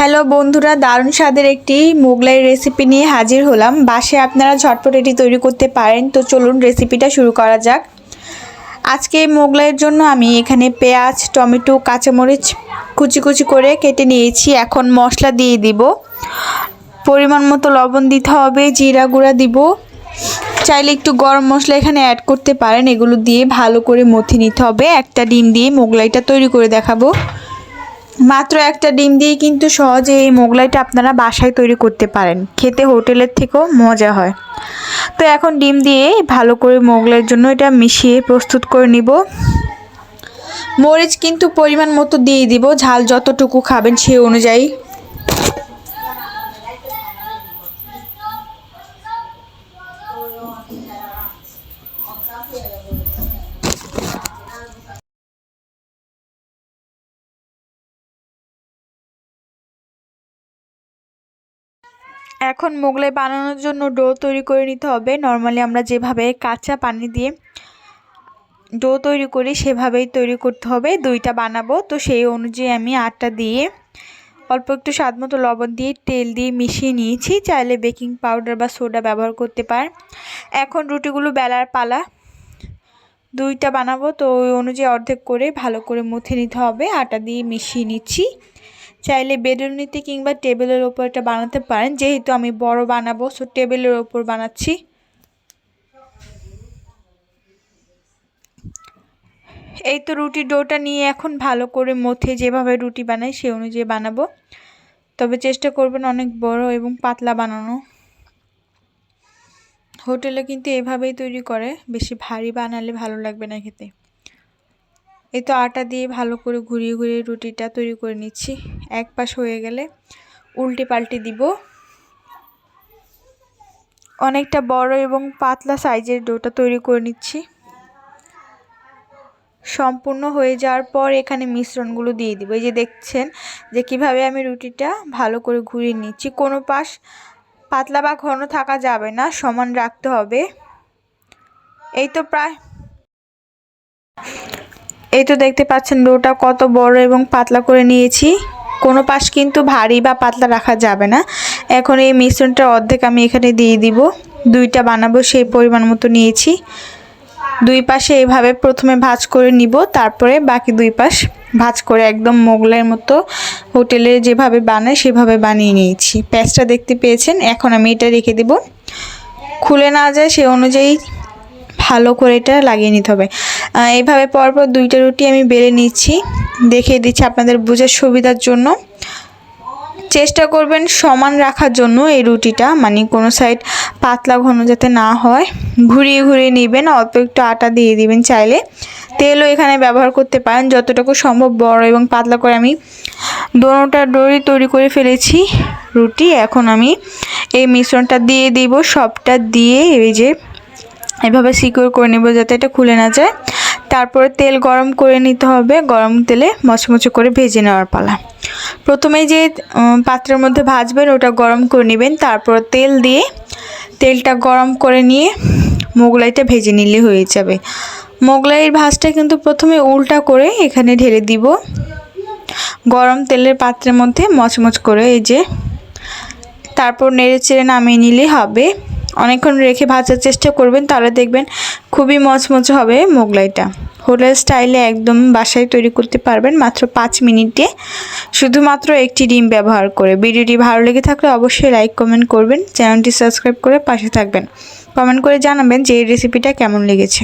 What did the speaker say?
Hello বন্ধুরা, দারুণ স্বাদের একটি মোগলাই রেসিপি নিয়ে হাজির হলাম। বাসে আপনারা ঝটপট এটি তৈরি করতে পারেন। তো চলুন রেসিপিটা শুরু করা যাক। আজকে মোগলাইয়ের জন্য আমি এখানে পেঁয়াজ, টমেটো, কাঁচামরিচ কুচি কুচি করে কেটে নিয়েছি। এখন মশলা দিয়ে দিব। পরিমাণ মতো লবণ দিতে হবে, জিরা গুঁড়া দিব। চাইলে একটু গরম মশলা এখানে অ্যাড করতে পারেন। এগুলো দিয়ে ভালো করে মথি নিতে হবে। একটা ডিম দিয়ে মোগলাইটা তৈরি করে দেখাবো। মাত্র একটা ডিম দিয়ে কিন্তু সহজে এই মোগলাইটা আপনারা বাসায় তৈরি করতে পারেন। খেতে হোটেলের থেকেও মজা হয়। তো এখন ডিম দিয়ে ভালো করে মোগলাইয়ের জন্য এটা মিশিয়ে প্রস্তুত করে নিব। মরিচ কিন্তু পরিমাণ মতো দিয়ে দিব। ঝাল যতটুকু খাবেন সে অনুযায়ী। এখন মোগলাই বানানোর জন্য ডো তৈরি করে নিতে হবে। নর্মালি আমরা যেভাবে কাঁচা পানি দিয়ে ডো তৈরি করি, সেভাবেই তৈরি করতে হবে। দুইটা বানাবো। তো সেই অনুযায়ী আমি আটটা দিয়ে অল্প একটু স্বাদ মতো লবণ দিয়ে তেল দিয়ে মিশিয়ে নিয়েছি। চাইলে বেকিং পাউডার বা সোডা ব্যবহার করতে পারেন এখন রুটিগুলো বেলার পালা। দুইটা বানাবো। তো ওই অনুযায়ী অর্ধেক করে ভালো করে মুথে নিতে হবে। আটা দিয়ে মিশিয়ে নিচ্ছি। চাইলে বেলুনিতে কিংবা টেবিলের ওপর এটা বানাতে পারেন। যেহেতু আমি বড় বানাবো সো টেবিলের ওপর বানাচ্ছি। এই তো রুটি ডোটা নিয়ে এখন ভালো করে মথে যেভাবে রুটি বানাই, সে অনুযায়ী বানাবো। তবে চেষ্টা করবেন অনেক বড় এবং পাতলা বানানো। হোটেলে কিন্তু এভাবেই তৈরি করে। বেশি ভারী বানালে ভালো লাগবে না খেতে। এই তো আটা দিয়ে ভালো করে ঘুরিয়ে ঘুরিয়ে রুটিটা তৈরি করে নিচ্ছি। এক পাশ হয়ে গেলে উল্টে পাল্টে দিব। অনেকটা বড় এবং পাতলা সাইজের ডোটা তৈরি করে নিচ্ছি। সম্পূর্ণ হয়ে যাওয়ার পর এখানে মিশ্রণগুলো দিয়ে দিব। এই যে দেখছেন যে কীভাবে আমি রুটিটা ভালো করে ঘুরিয়ে নিচ্ছি। কোনো পাশ পাতলা বা ঘন থাকা যাবে না, সমান রাখতে হবে। এই তো প্রায় এই তো দেখতে পাচ্ছেন ডোটা কত বড় এবং পাতলা করে নিয়েছি। কোনো পাশ কিন্তু ভারী বা পাতলা রাখা যাবে না। এখন এই মিশ্রণটার অর্ধেক আমি এখানে দিয়ে দিব। দুইটা বানাবো সেই পরিমাণ মতো নিয়েছি। দুই পাশে এভাবে প্রথমে ভাজ করে নিব, তারপরে বাকি দুই পাশ ভাজ করে একদম মোগলের মতো হোটেলে যেভাবে বানায় সেভাবে বানিয়ে নিয়েছি। প্যাঁচটা দেখতে পেয়েছেন, এখন আমি এটা রেখে দেব। খুলে না যায় সে অনুযায়ী ভালো করে এটা লাগিয়ে নিতে হবে। এইভাবে পরপর দুইটা রুটি আমি বেলে নিচ্ছি। দেখিয়ে দিচ্ছি আপনাদের বোঝার সুবিধার জন্য। চেষ্টা করবেন সমান রাখার জন্য এই রুটিটা মানে কোনো সাইড পাতলা ঘন যাতে না হয়। ঘুরিয়ে ঘুরিয়ে নেবেন, অল্প একটু আটা দিয়ে দিবেন চাইলে। তেলও এখানে ব্যবহার করতে পারেন, যতটুকু সম্ভব বড় এবং পাতলা করে আমি দোনোটা ডরি তৈরি করে ফেলেছি রুটি। এখন আমি এই মিশ্রণটা দিয়ে দিব, সবটা দিয়ে এই যে এভাবে সিকিউর করে নেব যাতে এটা খুলে না যায়। তারপরে তেল গরম করে নিতে হবে। গরম তেলে মচমচে করে ভেজে নেওয়ার পালা। প্রথমে যে পাত্রের মধ্যে ভাজবেন, ওটা গরম করে নেবেন। তারপর তেল দিয়ে তেলটা গরম করে নিয়ে মোগলাইটা ভেজে নিলে হয়ে যাবে। মোগলাইয়ের ভাজটা কিন্তু প্রথমে উল্টা করে এখানে ঢেলে দিব। গরম তেলের পাত্রের মধ্যে মচমচ করে এই যে, তারপর নেড়ে চেড়ে নামিয়ে নিলে হবে। অনেকক্ষণ রেখে ভাজার চেষ্টা করবেন, তাহলে দেখবেন খুবই মচমচে হবে মোগলাইটা। হোটেল স্টাইলে একদম বাসায় তৈরি করতে পারবেন মাত্র পাঁচ মিনিটে শুধুমাত্র একটি ডিম ব্যবহার করে। ভিডিওটি ভালো লেগে থাকলে অবশ্যই লাইক, কমেন্ট করবেন। চ্যানেলটি সাবস্ক্রাইব করে পাশে থাকবেন। কমেন্ট করে জানাবেন যে এই রেসিপিটা কেমন লেগেছে।